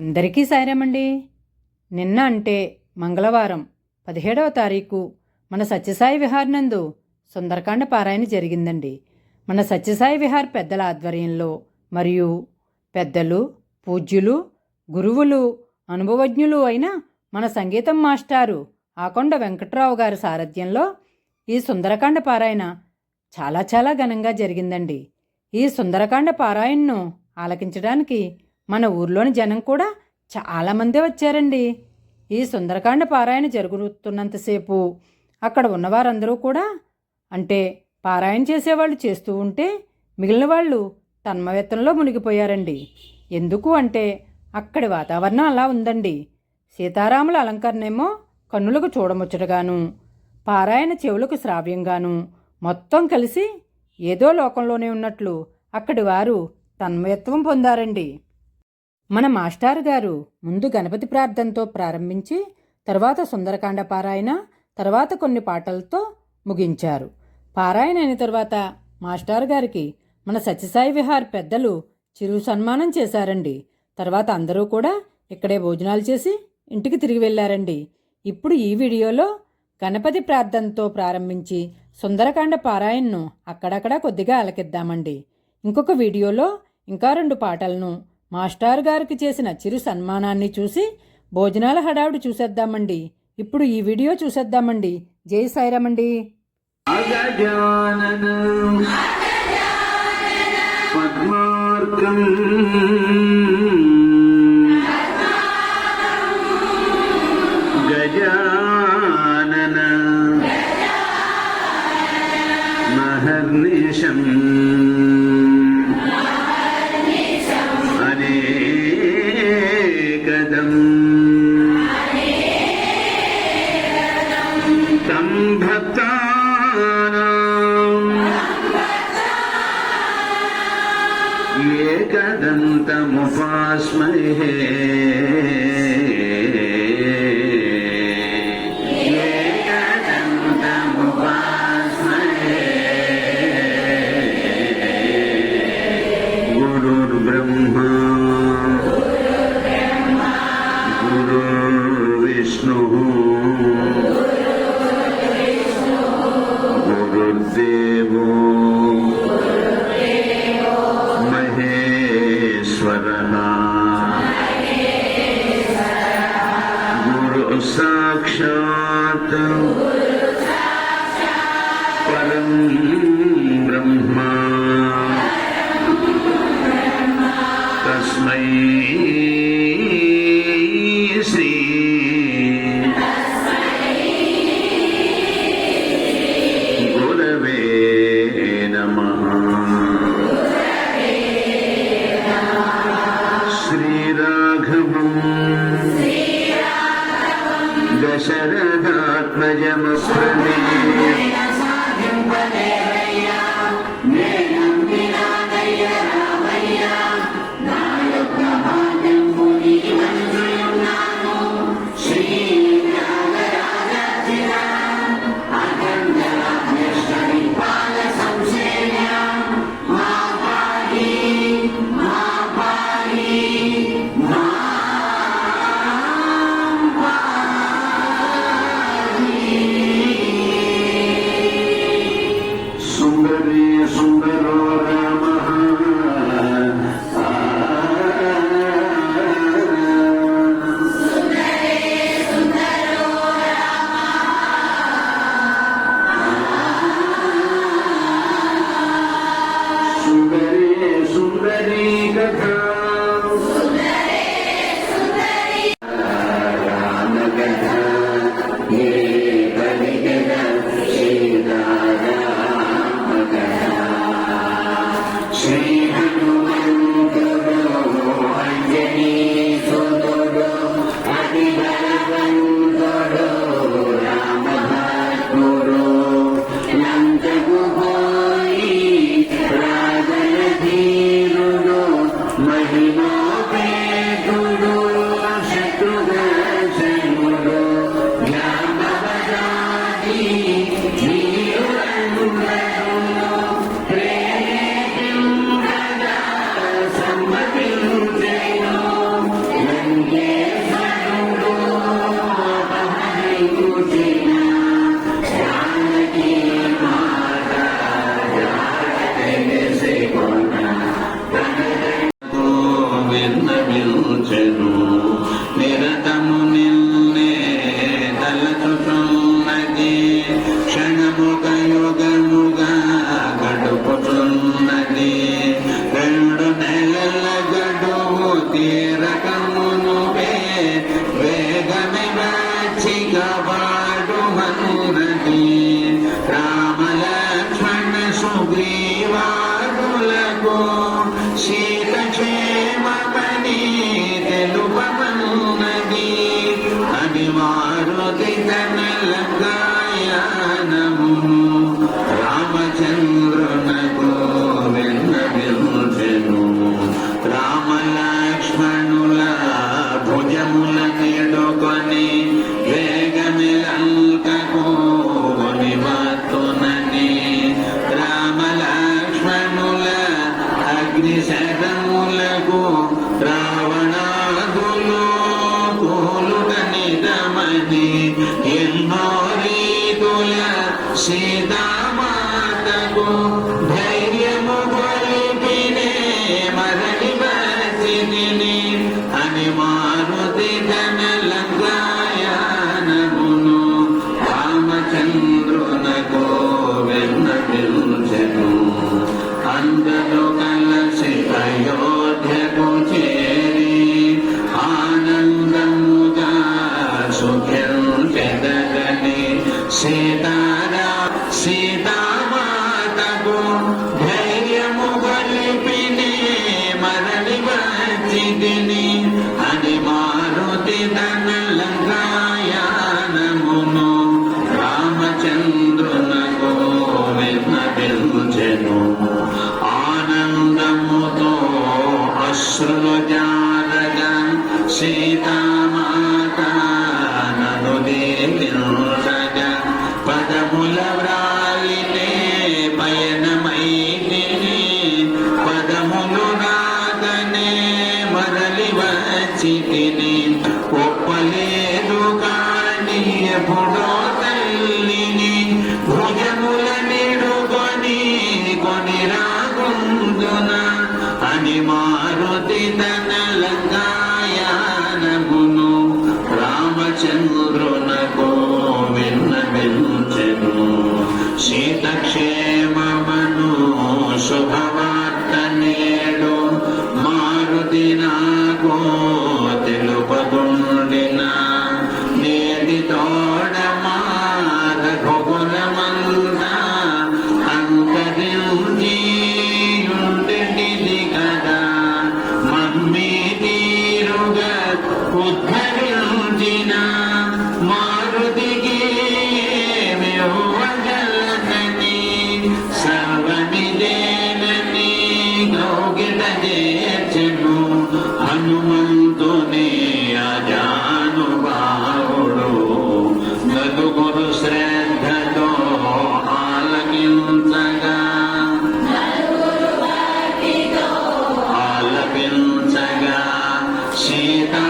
అందరికీ సాయరామండి నిన్న అంటే మంగళవారం పదిహేడవ తారీఖు మన సత్యసాయి విహార్ నందు సుందరకాండ పారాయణ జరిగిందండి. మన సత్యసాయి విహార్ పెద్దల ఆధ్వర్యంలో మరియు పెద్దలు పూజ్యులు గురువులు అనుభవజ్ఞులు అయిన మన సంగీతం మాస్టారు ఆకొండ వెంకట్రావు గారి సారథ్యంలో ఈ సుందరకాండ పారాయణ చాలా చాలా ఘనంగా జరిగిందండి. ఈ సుందరకాండ పారాయణను ఆలకించడానికి మన ఊర్లోని జనం కూడా చాలామందే వచ్చారండి. ఈ సుందరకాండ పారాయణ జరుగుతున్నంతసేపు అక్కడ ఉన్నవారందరూ కూడా అంటే పారాయణ చేసేవాళ్ళు చేస్తూ ఉంటే మిగిలిన వాళ్ళు తన్మయత్నంలో మునిగిపోయారండి. ఎందుకు అంటే అక్కడి వాతావరణం అలా ఉందండి. సీతారాముల అలంకరణేమో కన్నులకు చూడముచ్చటగాను పారాయణ చెవులకు శ్రావ్యంగాను మొత్తం కలిసి ఏదో లోకంలోనే ఉన్నట్లు అక్కడి వారు తన్మయత్వం పొందారండి. మన మాస్టారు గారు ముందు గణపతి ప్రార్థనతో ప్రారంభించి తర్వాత సుందరకాండ పారాయణ తర్వాత కొన్ని పాటలతో ముగించారు. పారాయణ అయిన తర్వాత మాస్టారు గారికి మన సత్యసాయి విహార్ పెద్దలు చిరు సన్మానం చేశారండి. తర్వాత అందరూ కూడా ఇక్కడే భోజనాలు చేసి ఇంటికి తిరిగి వెళ్ళారండి. ఇప్పుడు ఈ వీడియోలో గణపతి ప్రార్థనతో ప్రారంభించి సుందరకాండ పారాయణను అక్కడక్కడ కొద్దిగా అలకిద్దామండి ఇంకొక వీడియోలో ఇంకా రెండు పాటలను మాస్టార్ గారికి చేసిన చిరు సన్మానాన్ని చూసి భోజనాల హడావుడి చూసేద్దామండి. ఇప్పుడు ఈ వీడియో చూసేద్దామండి. జై సాయిరామండి. గజా భక్తానాం दशरथात्मजमस्मृति Thank you. మురీదుల సీతామాతకు ధైర్యము కొలిపినే మరణి బతిని అని మారుతి ధనలంగాయనమును రామచంద్రునకు వెన్న పిలుచను గిరిని అని మారుతి తన లంకాయానమును రామచంద్రున గోవింద పిలుచెను ఆనందముతో అశ్రులు సీతా ఒప్పలేదు కాని ఎప్పుడో తల్లిని భుజముల నిడుకొని కొని రాకుందున అని మారుతి తన హనుమంతుని అజానుభావుడు నలుగురు శ్రద్ధతో ఆలకించగా. ఆలపించగా సీతా